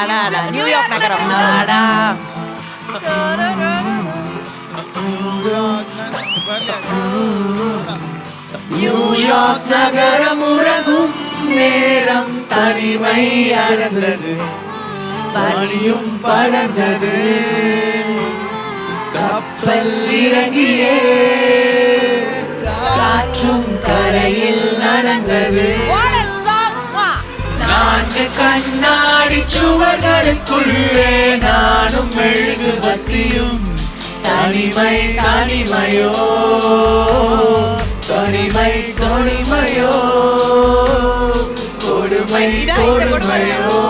அடாடா நியூயார்க் நகரம் அடா நியூயார்க் நகரம் உறங்கும் நேரம் தனிமை அடர்ந்தது பனியும் படர்ந்தது கப்பல் இறங்கியே காற்றும் கரையில் நடந்தது நான்கு கண்ணாடி சுவர்களுக்குள்ளே நானும் மெழுகு பத்தியும் தனிமை தனிமையோ தனிமை தனிமையோ கொடுமை கொடுமையோ.